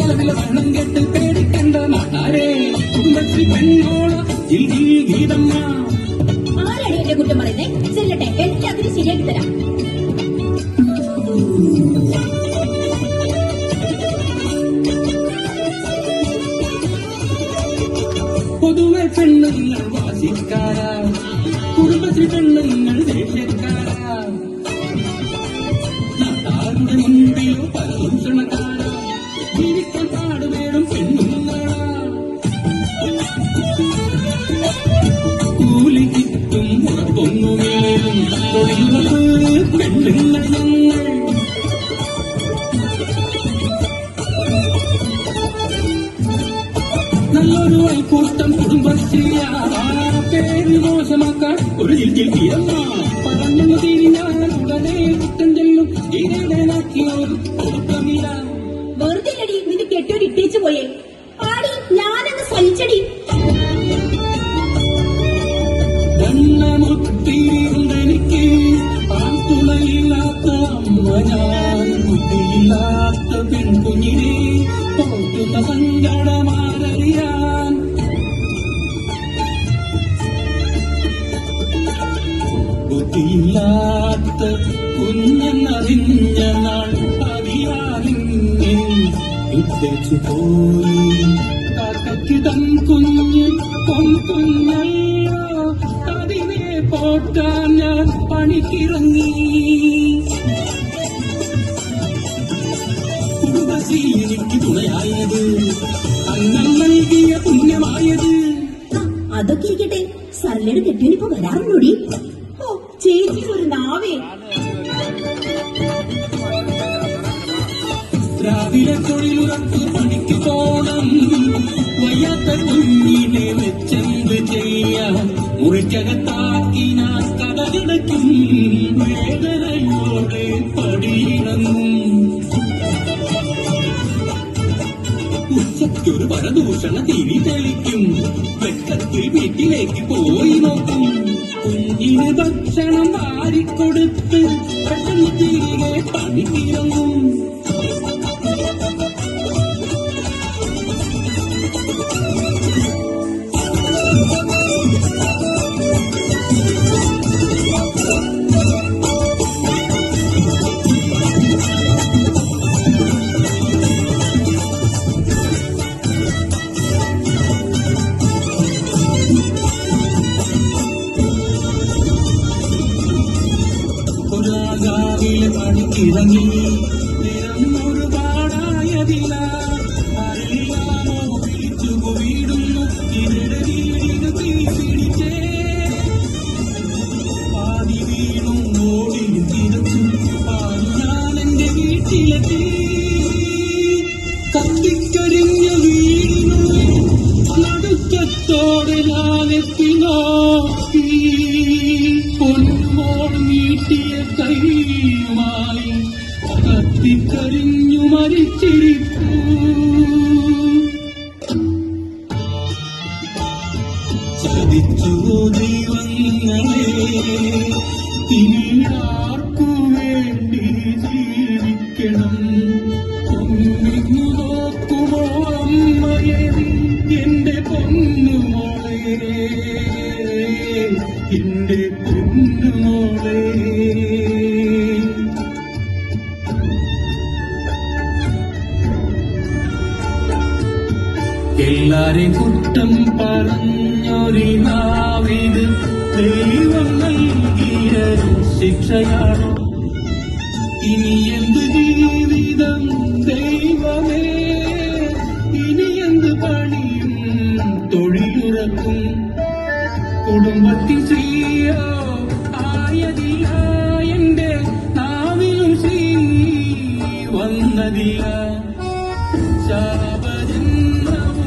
കളവിലെ വണ്ണം കെട്ട് പേടിക്കണ്ട നാട്ടാരേ കുടുംബശ്രീ പെണ്ണോള ഗീതമ്മ. ആരാണ് എന്റെ കുറ്റം പറയുന്നേ? പൊതുവെ പെണ്ണുങ്ങൾ വാശിക്കാരാ കുടുംബശ്രീ പെണ്ണുങ്ങൾ ദേഷ്യക്കാരാ. മുൻപിലോ പരദൂഷണക്കാരാ ജീവിക്കാൻ പാടുപേടും പെണ്ണുങ്ങളാ. കൂലി കിട്ടും ഉറപ്പൊന്നുമില്ലും. പെണ്ണുങ്ങൾ നല്ലൊരു അയൽക്കൂട്ടം കുടുംബശ്രീയാ പേര് മോശമാക്കാൻ ഒരു ജിൽ തീരമ്മ പറഞ്ഞു തിരിഞ്ഞാൽ ഉടനെ കുറ്റം ചെല്ലും. ഇരേനാക്കിയ ഒരു കുഴപ്പമില്ല വെറുതെ അടി നിന്റെ കെട്ടിയോട് ഇട്ടേച്ചു പോയേ. ആടി ഞാനങ്ങ് സഹിച്ചടി. വണ്ണമുത്തിരുണ്ടെനിക്ക് പാത്തുണയില്ലാത്ത അമ്മ ഞാൻ ബുദ്ധിയില്ലാത്ത പെൺകുഞ്ഞിനെ പോറ്റുന്ന സങ്കടമാരറിയാൻ ഇട്ടേച്ചു പോയി കാക്കയ്ക്ക് തൻ കുഞ്ഞ് പൊൻകുഞ്ഞല്ലോ അതിനെ പോറ്റാൻ ഞാൻ പണിക്കിറങ്ങി കുടുംബശ്രീ എനിക്ക് തുണയായത് അന്നം നൽകിയ പുണ്യമായത് അതൊക്കെ ഇരിക്കട്ടെ. സർലയുടെ കെട്ടിയോനിപ്പോ വരാറുണ്ടോടി? ഓ ചേച്ചി ഒരു നാവേ. രാവിലെ തൊഴിലുറപ്പ് പണിക്ക് പോണം. വയ്യാത്ത കുഞ്ഞിനെ വെച്ചെന്ത് ചെയ്യാം? മുറിക്കകത്താക്കി ഞാൻ കടകിടയ്ക്കും വേദനയോടെ പടിയിറങ്ങും. ഉച്ചയ്ക്കൊരു പരദൂഷണ തിരി തെളിക്കും. വെട്ടത്തിൽ വീട്ടിലേക്ക് പോയി നോക്കും. കുഞ്ഞിന് ഭക്ഷണം വാരിക്കൊടുത്ത് പെട്ടെന്ന് തിരികെ പണിക്കിറങ്ങും ഒരാകാവിലെ കത്തിക്കരിഞ്ഞു മരിച്ചിരിക്കൂ. ചതിച്ചു ദൈവങ്ങളെ ഇനി ആർക്കു വേണ്ടി ജീവിക്കണം. ഒന്നിങ്ങു നോക്കുമോ അമ്മയെ എന്റെ പൊന്നുമോളെ. എന്റെ എല്ലാരെയും കുറ്റം പറഞ്ഞൊരു നാവിത് ദൈവം നൽകിയ ശിക്ഷയാണോ. ഇനി എന്ത് ജീവിതം ദൈവമേ? ഇനി എന്ത് പണിയും തൊഴിലുറക്കും കുടുംബത്തിൽ ശ്രീയോ ആയതില്ല എന്റെ നാവിലും ശ്രീ വന്നതില്ല ശാപജന്മവും